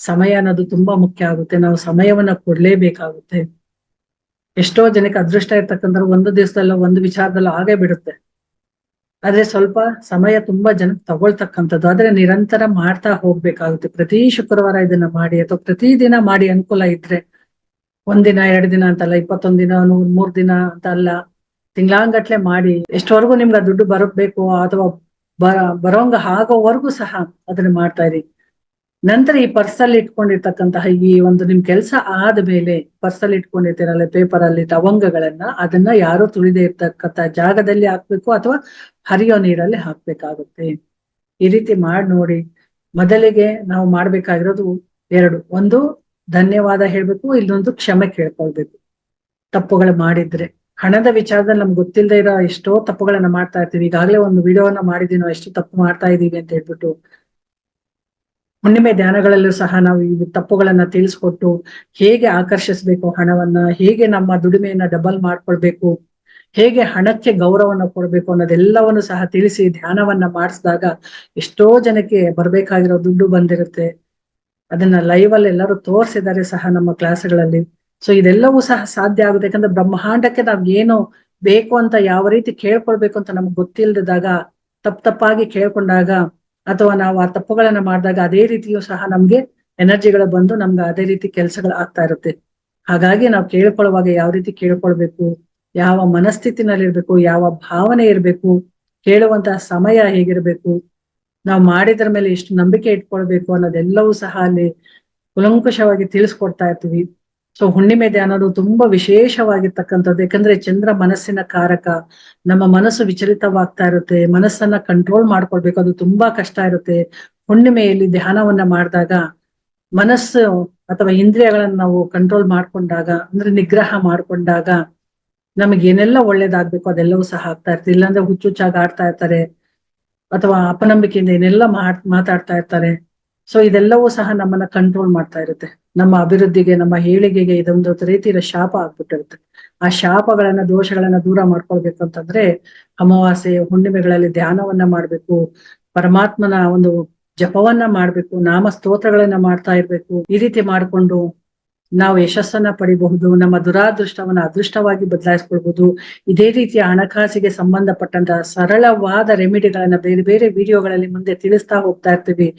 ಸಮಯ ಅನ್ನೋದು ತುಂಬಾ ಮುಖ್ಯ ಆಗುತ್ತೆ, ನಾವು ಸಮಯವನ್ನ ಕೊಡ್ಲೇಬೇಕಾಗುತ್ತೆ. ಎಷ್ಟೋ ಜನಕ್ಕೆ ಅದೃಷ್ಟ ಇರ್ತಕ್ಕಂಥ ಒಂದು ದಿವಸದಲ್ಲ ಒಂದು ವಿಚಾರದಲ್ಲ ಆಗೇ ಬಿಡುತ್ತೆ. ಆದ್ರೆ ಸ್ವಲ್ಪ ಸಮಯ ತುಂಬಾ ಜನ ತಗೊಳ್ತಕ್ಕಂಥದ್ದು. ಆದ್ರೆ ನಿರಂತರ ಮಾಡ್ತಾ ಹೋಗ್ಬೇಕಾಗುತ್ತೆ. ಪ್ರತಿ ಶುಕ್ರವಾರ ಇದನ್ನ ಮಾಡಿ ಅಥವಾ ಪ್ರತಿ ದಿನ ಮಾಡಿ ಅನುಕೂಲ ಇದ್ರೆ ಒಂದಿನ ಎರಡು ದಿನ ಅಂತಲ್ಲ, ಇಪ್ಪತ್ತೊಂದ್ ದಿನ ನೂರ್ ಮೂರ್ ದಿನ ಅಂತ ಅಲ್ಲ ತಿಂಗ್ಳಾಂಗಟ್ಲೆ ಮಾಡಿ ಎಷ್ಟವರೆಗೂ ನಿಮ್ಗೆ ಆ ದುಡ್ಡು ಬರಬೇಕು ಅಥವಾ ಬರ ಬರೋಂಗ ಆಗೋವರೆಗೂ ಸಹ ಅದನ್ನ ಮಾಡ್ತಾ ಇರಿ. ನಂತರ ಈ ಪರ್ಸಲ್ಲಿ ಇಟ್ಕೊಂಡಿರ್ತಕ್ಕಂತಹ ಈ ಒಂದು ನಿಮ್ ಕೆಲಸ ಆದ್ಮೇಲೆ ಪರ್ಸಲ್ಲಿ ಇಟ್ಕೊಂಡಿರ್ತೀರಲ್ಲ ಪೇಪರ್ ಅಲ್ಲಿ ಲವಂಗಗಳನ್ನ ಅದನ್ನ ಯಾರು ತುಳಿದೇ ಇರ್ತಕ್ಕಂತ ಜಾಗದಲ್ಲಿ ಹಾಕ್ಬೇಕು ಅಥವಾ ಹರಿಯೋ ನೀರಲ್ಲಿ ಹಾಕ್ಬೇಕಾಗುತ್ತೆ. ಈ ರೀತಿ ಮಾಡಿ ನೋಡಿ. ಮೊದಲಿಗೆ ನಾವು ಮಾಡ್ಬೇಕಾಗಿರೋದು ಎರಡು. ಒಂದು, ಧನ್ಯವಾದ ಹೇಳ್ಬೇಕು, ಇಲ್ಲೊಂದು ಕ್ಷಮೆ ಕೇಳ್ಕೊಳ್ಬೇಕು. ತಪ್ಪುಗಳು ಮಾಡಿದ್ರೆ. ಹಣದ ವಿಚಾರದಲ್ಲಿ ನಮ್ಗೆ ಗೊತ್ತಿಲ್ಲದೆ ಇರೋ ಎಷ್ಟೋ ತಪ್ಪುಗಳನ್ನ ಮಾಡ್ತಾ ಇರ್ತೀವಿ. ಈಗಾಗಲೇ ಒಂದು ವಿಡಿಯೋವನ್ನ ಮಾಡಿದೀನೋ ಎಷ್ಟು ತಪ್ಪು ಮಾಡ್ತಾ ಇದೀವಿ ಅಂತ ಹೇಳ್ಬಿಟ್ಟು. ಹುಣ್ಣಿಮೆ ಧ್ಯಾನಗಳಲ್ಲೂ ಸಹ ನಾವು ಈ ತಪ್ಪುಗಳನ್ನ ತಿಳಿಸ್ಕೊಟ್ಟು ಹೇಗೆ ಆಕರ್ಷಿಸ್ಬೇಕು ಹಣವನ್ನ, ಹೇಗೆ ನಮ್ಮ ದುಡಿಮೆಯನ್ನ ಡಬಲ್ ಮಾಡ್ಕೊಳ್ಬೇಕು. ಹೇಗೆ ಹಣಕ್ಕೆ ಗೌರವವನ್ನು ಕೊಡಬೇಕು ಅನ್ನೋದೆಲ್ಲವನ್ನು ಸಹ ತಿಳಿಸಿ ಧ್ಯಾನವನ್ನ ಮಾಡಿಸಿದಾಗ ಎಷ್ಟೋ ಜನಕ್ಕೆ ಬರ್ಬೇಕಾಗಿರೋ ದುಡ್ಡು ಬಂದಿರುತ್ತೆ. ಅದನ್ನ ಲೈವ್ ಅಲ್ಲಿ ಎಲ್ಲರೂ ತೋರಿಸಿದ್ದಾರೆ ಸಹ ನಮ್ಮ ಕ್ಲಾಸ್ಗಳಲ್ಲಿ ಸೊ ಇದೆಲ್ಲವೂ ಸಹ ಸಾಧ್ಯ ಆಗುತ್ತೆ. ಯಾಕಂದ್ರೆ ಬ್ರಹ್ಮಾಂಡಕ್ಕೆ ನಾವ್ ಏನು ಬೇಕು ಅಂತ ಯಾವ ರೀತಿ ಕೇಳ್ಕೊಳ್ಬೇಕು ಅಂತ ನಮ್ಗೆ ಗೊತ್ತಿಲ್ಲದಾಗ ತಪ್ಪ ತಪ್ಪಾಗಿ ಕೇಳ್ಕೊಂಡಾಗ ಅಥವಾ ನಾವು ಆ ತಪ್ಪುಗಳನ್ನ ಮಾಡಿದಾಗ ಅದೇ ರೀತಿಯೂ ಸಹ ನಮ್ಗೆ ಎನರ್ಜಿಗಳು ಬಂದು ನಮ್ಗೆ ಅದೇ ರೀತಿ ಕೆಲಸಗಳು ಆಗ್ತಾ ಇರುತ್ತೆ. ಹಾಗಾಗಿ ನಾವು ಕೇಳ್ಕೊಳ್ಳುವಾಗ ಯಾವ ರೀತಿ ಕೇಳ್ಕೊಳ್ಬೇಕು ಯಾವ ಮನಸ್ಥಿತಿನಲ್ಲಿ ಇರ್ಬೇಕು ಯಾವ ಭಾವನೆ ಇರ್ಬೇಕು ಕೇಳುವಂತಹ ಸಮಯ ಹೇಗಿರ್ಬೇಕು, ನಾವು ಮಾಡಿದ್ರ ಮೇಲೆ ಎಷ್ಟು ನಂಬಿಕೆ ಇಟ್ಕೊಳ್ಬೇಕು ಅನ್ನೋದೆಲ್ಲವೂ ಸಹ ಅಲ್ಲಿ ಕುಲಂಕುಷವಾಗಿ ತಿಳಿಸ್ಕೊಡ್ತಾ ಇರ್ತೀವಿ. ಸೊ ಹುಣ್ಣಿಮೆ ಧ್ಯಾನದು ತುಂಬಾ ವಿಶೇಷವಾಗಿರ್ತಕ್ಕಂಥದ್ದು. ಯಾಕಂದ್ರೆ ಚಂದ್ರ ಮನಸ್ಸಿನ ಕಾರಕ, ನಮ್ಮ ಮನಸ್ಸು ವಿಚಲಿತವಾಗ್ತಾ ಇರುತ್ತೆ, ಮನಸ್ಸನ್ನ ಕಂಟ್ರೋಲ್ ಮಾಡ್ಕೊಳ್ಬೇಕು, ಅದು ತುಂಬಾ ಕಷ್ಟ ಇರುತ್ತೆ. ಹುಣ್ಣಿಮೆಯಲ್ಲಿ ಧ್ಯಾನವನ್ನ ಮಾಡಿದಾಗ ಮನಸ್ಸು ಅಥವಾ ಇಂದ್ರಿಯಗಳನ್ನ ನಾವು ಕಂಟ್ರೋಲ್ ಮಾಡ್ಕೊಂಡಾಗ, ಅಂದ್ರೆ ನಿಗ್ರಹ ಮಾಡ್ಕೊಂಡಾಗ ನಮಗೆ ಏನೆಲ್ಲ ಒಳ್ಳೇದಾಗ್ಬೇಕು ಅದೆಲ್ಲವೂ ಸಹ ಆಗ್ತಾ ಇರ್ತದೆ. ಇಲ್ಲಾಂದ್ರೆ ಹುಚ್ಚುಚ್ಚಾಗಿ ಆಡ್ತಾ ಇರ್ತಾರೆ. ಅಥವಾ ಅಪನಂಬಿಕೆಯಿಂದ ಏನೆಲ್ಲ ಮಾತಾಡ್ತಾ ಇರ್ತಾರೆ. ಸೊ ಇದೆಲ್ಲವೂ ಸಹ ನಮ್ಮನ್ನ ಕಂಟ್ರೋಲ್ ಮಾಡ್ತಾ ಇರುತ್ತೆ. ನಮ್ಮ ಅಭಿವೃದ್ಧಿಗೆ, ನಮ್ಮ ಏಳಿಗೆಗೆ ಇದೊಂದು ರೀತಿಯ ಶಾಪ ಆಗ್ಬಿಟ್ಟಿರುತ್ತೆ. ಆ ಶಾಪಗಳನ್ನ, ದೋಷಗಳನ್ನ ದೂರ ಮಾಡ್ಕೊಳ್ಬೇಕು ಅಂತಂದ್ರೆ ಅಮಾವಾಸ್ಯೆ ಹುಣ್ಣಿಮೆಗಳಲ್ಲಿ ಧ್ಯಾನವನ್ನ ಮಾಡ್ಬೇಕು. ಪರಮಾತ್ಮನ ಒಂದು ಜಪವನ್ನ ಮಾಡ್ಬೇಕು. ನಾಮ ಸ್ತೋತ್ರಗಳನ್ನ ಮಾಡ್ತಾ ಇರ್ಬೇಕು. ಈ ರೀತಿ ಮಾಡ್ಕೊಂಡು ನಾವು ಯಶಸ್ಸನ್ನ ಪಡಿಬಹುದು, ನಮ್ಮ ದುರಾದೃಷ್ಟವನ್ನ ಅದೃಷ್ಟವಾಗಿ ಬದಲಾಯಿಸ್ಕೊಳ್ಬಹುದು. ಇದೇ ರೀತಿಯ ಹಣಕಾಸಿಗೆ ಸಂಬಂಧಪಟ್ಟಂತಹ ಸರಳವಾದ ರೆಮಿಡಿಗಳನ್ನ ಬೇರೆ ಬೇರೆ ವಿಡಿಯೋಗಳಲ್ಲಿ ಮುಂದೆ ತಿಳಿಸ್ತಾ ಹೋಗ್ತಾ ಇರ್ತೀವಿ.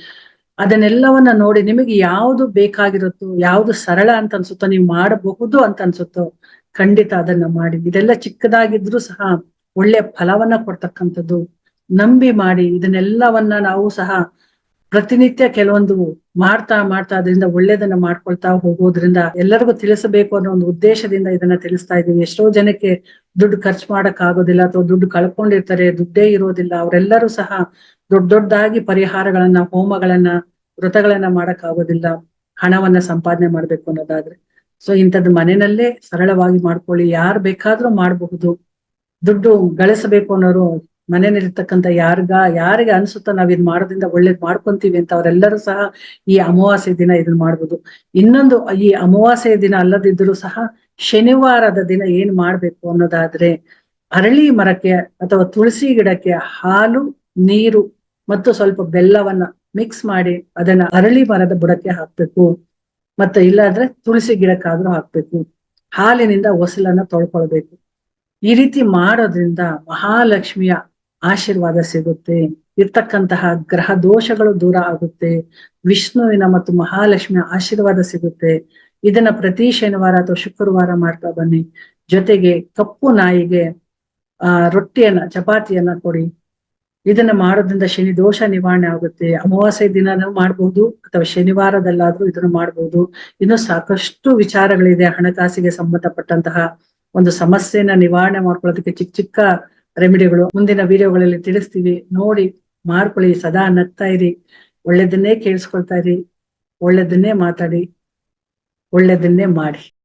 ಅದನ್ನೆಲ್ಲವನ್ನ ನೋಡಿ ನಿಮಗೆ ಯಾವುದು ಬೇಕಾಗಿರುತ್ತೋ, ಯಾವುದು ಸರಳ ಅಂತ ಅನ್ಸುತ್ತೋ, ನೀವು ಮಾಡಬಹುದು ಅಂತ ಅನ್ಸುತ್ತೋ, ಖಂಡಿತ ಅದನ್ನ ಮಾಡಿ. ಇದೆಲ್ಲ ಚಿಕ್ಕದಾಗಿದ್ರು ಸಹ ಒಳ್ಳೆ ಫಲವನ್ನ ಕೊಡ್ತಕ್ಕಂಥದ್ದು. ನಂಬಿ ಮಾಡಿ ಇದನ್ನೆಲ್ಲವನ್ನ ನಾವು ಸಹ ಪ್ರತಿನಿತ್ಯ ಕೆಲವೊಂದು ಮಾಡ್ತಾ ಮಾಡ್ತಾ ಅದರಿಂದ ಒಳ್ಳೇದನ್ನ ಮಾಡ್ಕೊಳ್ತಾ ಹೋಗೋದ್ರಿಂದ ಎಲ್ಲರಿಗೂ ತಿಳಿಸಬೇಕು ಅನ್ನೋ ಒಂದು ಉದ್ದೇಶದಿಂದ ಇದನ್ನ ತಿಳಿಸ್ತಾ ಇದೀವಿ ಎಷ್ಟೋ ಜನಕ್ಕೆ ದುಡ್ಡು ಖರ್ಚು ಮಾಡಕ್ ಆಗೋದಿಲ್ಲ ಅಥವಾ ದುಡ್ಡು ಕಳ್ಕೊಂಡಿರ್ತಾರೆ, ದುಡ್ಡೇ ಇರೋದಿಲ್ಲ. ಅವರೆಲ್ಲರೂ ಸಹ ದೊಡ್ಡ ದೊಡ್ಡದಾಗಿ ಪರಿಹಾರಗಳನ್ನ, ಹೋಮಗಳನ್ನ, ವ್ರತಗಳನ್ನ ಮಾಡಕ್ ಆಗೋದಿಲ್ಲ ಹಣವನ್ನ ಸಂಪಾದನೆ ಮಾಡ್ಬೇಕು ಅನ್ನೋದಾದ್ರೆ. ಸೊ ಇಂಥದ್ದು ಮನೆಯಲ್ಲೇ ಸರಳವಾಗಿ ಮಾಡ್ಕೊಳ್ಳಿ. ಯಾರು ಬೇಕಾದ್ರೂ ಮಾಡಬಹುದು. ದುಡ್ಡು ಗಳಿಸಬೇಕು ಅನ್ನೋರು ಮನೆಯಲ್ಲಿರ್ತಕ್ಕಂಥ ಯಾರಿಗ, ಯಾರಿಗೆ ಅನ್ಸುತ್ತೋ ನಾವ್ ಇದ್ ಮಾಡೋದ್ರಿಂದ ಒಳ್ಳೇದ್ ಮಾಡ್ಕೊಂತೀವಿ ಅಂತ ಅವರೆಲ್ಲರೂ ಸಹ ಈ ಅಮಾವಾಸ್ಯೆ ದಿನ ಇದನ್ನ ಮಾಡ್ಬೋದು. ಇನ್ನೊಂದು ಈ ಅಮಾವಾಸ್ಯೆ ದಿನ ಅಲ್ಲದಿದ್ರೂ ಸಹ ಶನಿವಾರದ ದಿನ ಏನ್ ಮಾಡ್ಬೇಕು ಅನ್ನೋದಾದ್ರೆ ಅರಳಿ ಮರಕ್ಕೆ ಅಥವಾ ತುಳಸಿ ಗಿಡಕ್ಕೆ ಹಾಲು, ನೀರು ಮತ್ತು ಸ್ವಲ್ಪ ಬೆಲ್ಲವನ್ನ ಮಿಕ್ಸ್ ಮಾಡಿ ಅದನ್ನ ಅರಳಿ ಮರದ ಬುಡಕ್ಕೆ ಹಾಕ್ಬೇಕು. ಮತ್ತೆ ಇಲ್ಲಾದ್ರೆ ತುಳಸಿ ಗಿಡಕ್ಕಾದ್ರೂ ಹಾಕ್ಬೇಕು. ಹಾಲಿನಿಂದ ಹೊಸಲನ್ನ ತೊಳ್ಕೊಳ್ಬೇಕು. ಈ ರೀತಿ ಮಾಡೋದ್ರಿಂದ ಮಹಾಲಕ್ಷ್ಮಿಯ ಆಶೀರ್ವಾದ ಸಿಗುತ್ತೆ. ಇರ್ತಕ್ಕಂತಹ ಗ್ರಹ ದೋಷಗಳು ದೂರ ಆಗುತ್ತೆ. ವಿಷ್ಣುವಿನ ಮತ್ತು ಮಹಾಲಕ್ಷ್ಮಿಯ ಆಶೀರ್ವಾದ ಸಿಗುತ್ತೆ. ಇದನ್ನ ಪ್ರತಿ ಶನಿವಾರ ಅಥವಾ ಶುಕ್ರವಾರ ಮಾಡ್ತಾ ಬನ್ನಿ. ಜೊತೆಗೆ ಕಪ್ಪು ನಾಯಿಗೆ, ಆ, ರೊಟ್ಟಿಯನ್ನ, ಚಪಾತಿಯನ್ನ ಕೊಡಿ. ಇದನ್ನ ಮಾಡೋದ್ರಿಂದ ಶನಿ ದೋಷ ನಿವಾರಣೆ ಆಗುತ್ತೆ. ಅಮಾವಾಸ್ಯ ದಿನನೂ ಮಾಡಬಹುದು ಅಥವಾ ಶನಿವಾರದಲ್ಲಾದ್ರೂ ಇದನ್ನು ಮಾಡಬಹುದು ಇನ್ನು ಸಾಕಷ್ಟು ವಿಚಾರಗಳಿದೆ ಹಣಕಾಸಿಗೆ ಸಂಬಂಧಪಟ್ಟಂತಹ ಒಂದು ಸಮಸ್ಯೆನ ನಿವಾರಣೆ ಮಾಡ್ಕೊಳ್ಳೋದಕ್ಕೆ ಚಿಕ್ಕ ಚಿಕ್ಕ ರೆಮಿಡಿಗಳು ಮುಂದಿನ ವಿಡಿಯೋಗಳಲ್ಲಿ ತಿಳಿಸ್ತೀವಿ. ನೋಡಿ, ಮಾಡ್ಕೊಳ್ಳಿ, ಸದಾ ನಗ್ತಾ ಇರಿ. ಒಳ್ಳೇದನ್ನೇ ಕೇಳಿಸ್ಕೊಳ್ತಾ ಇರಿ. ಒಳ್ಳೇದನ್ನೇ ಮಾತಾಡಿ. ಒಳ್ಳೇದನ್ನೇ ಮಾಡಿ.